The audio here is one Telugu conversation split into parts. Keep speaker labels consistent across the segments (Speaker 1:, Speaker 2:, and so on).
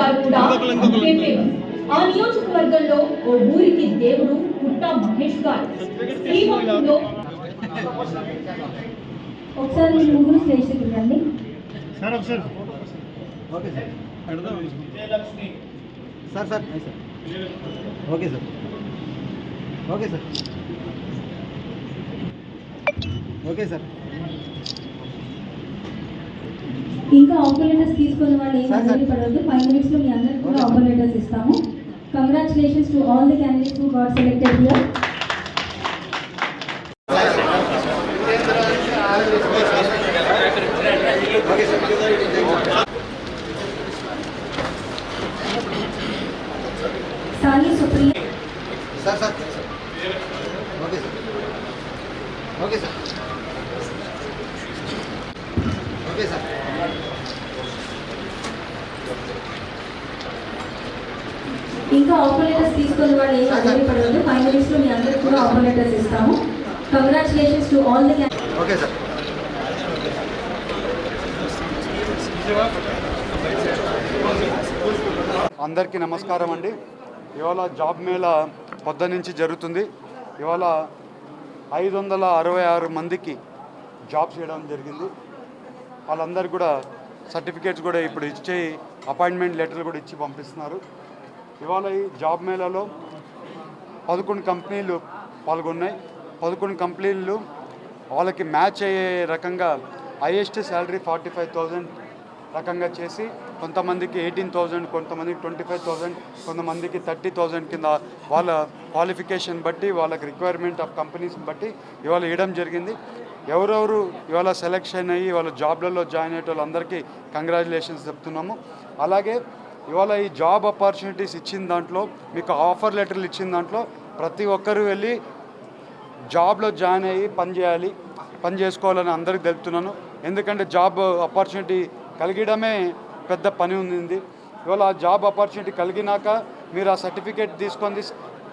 Speaker 1: గారు కూడా ఆ నియోజకవర్గంలో ఓ ఊరికి దేవుడు పుట్ట మహేష్ గారు. శ్రీమంతులో
Speaker 2: ఒకసారి మీరు ముగ్గురు స్టేజ్ దగ్గరికి రండి.
Speaker 3: సార్ ఒకసారి.
Speaker 4: Okay sir. Sir sir. Okay sir. Okay sir. Okay sir.
Speaker 2: ఇంకా ఆపరేటర్స్ తీసుకున్న వాళ్ళు ఏం
Speaker 4: సార్, సార్.
Speaker 2: అడవి పడవద్దు. ఫైవ్ మినిట్స్లో మీ అందరికి కూడా
Speaker 4: ఓకే.
Speaker 2: ఆపరేటర్స్ ఇస్తాము. Congratulations to all the candidates who got selected here
Speaker 4: okay sir
Speaker 2: Sai Supriya
Speaker 4: sir sir okay sir. Okay sir. Okay sir.
Speaker 2: ఇంకా ఆఫర్ లెటర్స్ తీసుకున్న వాళ్ళు ఏం అదే పడవద్దు. ఫైవ్ మినిట్స్లో మీ అందరికి కూడా ఆఫర్ లెటర్స్ ఇస్తాము. Congratulations to all the
Speaker 4: okay sir
Speaker 3: అందరికీ నమస్కారం అండి. ఇవాళ జాబ్ మేళా పొద్దు నుంచి జరుగుతుంది. ఇవాళ ఐదు వందల అరవై ఆరు మందికి జాబ్స్ చేయడం జరిగింది. వాళ్ళందరూ కూడా సర్టిఫికేట్స్ కూడా ఇప్పుడు ఇచ్చి అపాయింట్మెంట్ లెటర్లు కూడా ఇచ్చి పంపిస్తున్నారు. ఇవాళ ఈ జాబ్ మేళాలో పదకొండు కంపెనీలు పాల్గొన్నాయి. పదకొండు కంపెనీలు వాళ్ళకి మ్యాచ్ అయ్యే రకంగా highest salary forty five thousand రకంగా చేసి కొంతమందికి ఎయిటీన్ థౌజండ్ కొంతమందికి ట్వంటీ ఫైవ్ థౌజండ్ కొంతమందికి థర్టీ థౌజండ్ కింద వాళ్ళ క్వాలిఫికేషన్ బట్టి వాళ్ళకి రిక్వైర్మెంట్ ఆఫ్ కంపెనీస్ని బట్టి ఇవాళ ఇవ్వడం జరిగింది. ఎవరెవరు ఇవాళ సెలెక్షన్ అయ్యి వాళ్ళ జాబ్లలో జాయిన్ అయ్యే వాళ్ళందరికీ కంగ్రాచులేషన్స్ చెప్తున్నాము. అలాగే ఇవాళ ఈ జాబ్ ఆపర్చునిటీస్ ఇచ్చిన దాంట్లో మీకు ఆఫర్ లెటర్లు ఇచ్చిన దాంట్లో ప్రతి ఒక్కరు వెళ్ళి జాబ్లో జాయిన్ అయ్యి పని చేయాలి పని చేసుకోవాలని అందరికీ తెలుపుతున్నాను. ఎందుకంటే జాబ్ ఆపర్చునిటీ కలిగడమే పెద్ద పని ఉంది ఇవాళ ఆ జాబ్ ఆపర్చునిటీ కలిగినాక మీరు ఆ సర్టిఫికేట్ తీసుకొని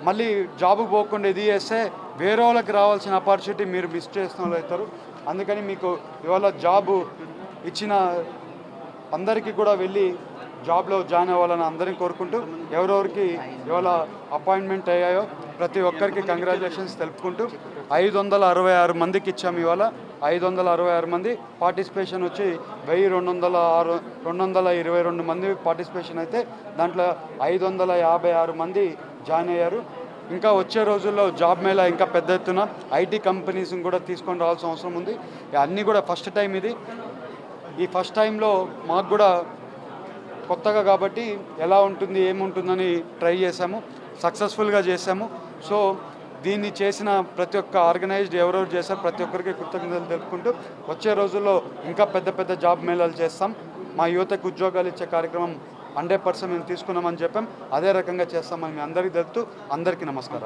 Speaker 3: మళ్ళీ జాబ్ పోకుండా ఇది చేస్తే వేరే వాళ్ళకి రావాల్సిన ఆపర్చునిటీ మీరు మిస్ చేసిన వాళ్ళు అవుతారు. అందుకని మీకు ఇవాళ జాబ్ ఇచ్చిన అందరికీ కూడా వెళ్ళి జాబ్లో జాయిన్ అవ్వాలని అందరిని కోరుకుంటూ ఎవరెవరికి ఇవాళ అపాయింట్మెంట్ అయ్యాయో ప్రతి ఒక్కరికి కంగ్రాచులేషన్స్ తెలుపుకుంటూ ఐదు వందల అరవై ఆరు మందికి ఇచ్చాము ఇవాళ. ఐదు వందల అరవై ఆరు మంది పార్టిసిపేషన్ వచ్చి వెయ్యి రెండు వందల ఆరు రెండు వందల ఇరవై రెండు మంది పార్టిసిపేషన్ అయితే దాంట్లో ఐదు వందల యాభై ఆరు మంది జాయిన్ అయ్యారు. ఇంకా వచ్చే రోజుల్లో జాబ్ మేళా ఇంకా పెద్ద ఎత్తున ఐటీ కంపెనీస్ని కూడా తీసుకొని రావాల్సిన అవసరం ఉంది. అన్నీ కూడా ఫస్ట్ టైం ఇది. ఈ ఫస్ట్ టైంలో మాకు కూడా కొత్తగా కాబట్టి ఎలా ఉంటుంది ఏముంటుందని ట్రై చేశాము. సక్సెస్ఫుల్గా చేశాము. సో దీన్ని చేసిన ప్రతి ఒక్క ఆర్గనైజ్డ్ ఎవరెవరు చేశారు ప్రతి ఒక్కరికి కృతజ్ఞతలు తెలుపుకుంటూ వచ్చే రోజుల్లో ఇంకా పెద్ద పెద్ద జాబ్ మేళాలు చేస్తాం. మా యువతకు ఉద్యోగాలు ఇచ్చే కార్యక్రమం హండ్రెడ్ పర్సెంట్ మేము తీసుకున్నామని చెప్పాం. అదే రకంగా చేస్తామని మీ అందరికీ తెలుపుతూ అందరికీ నమస్కారం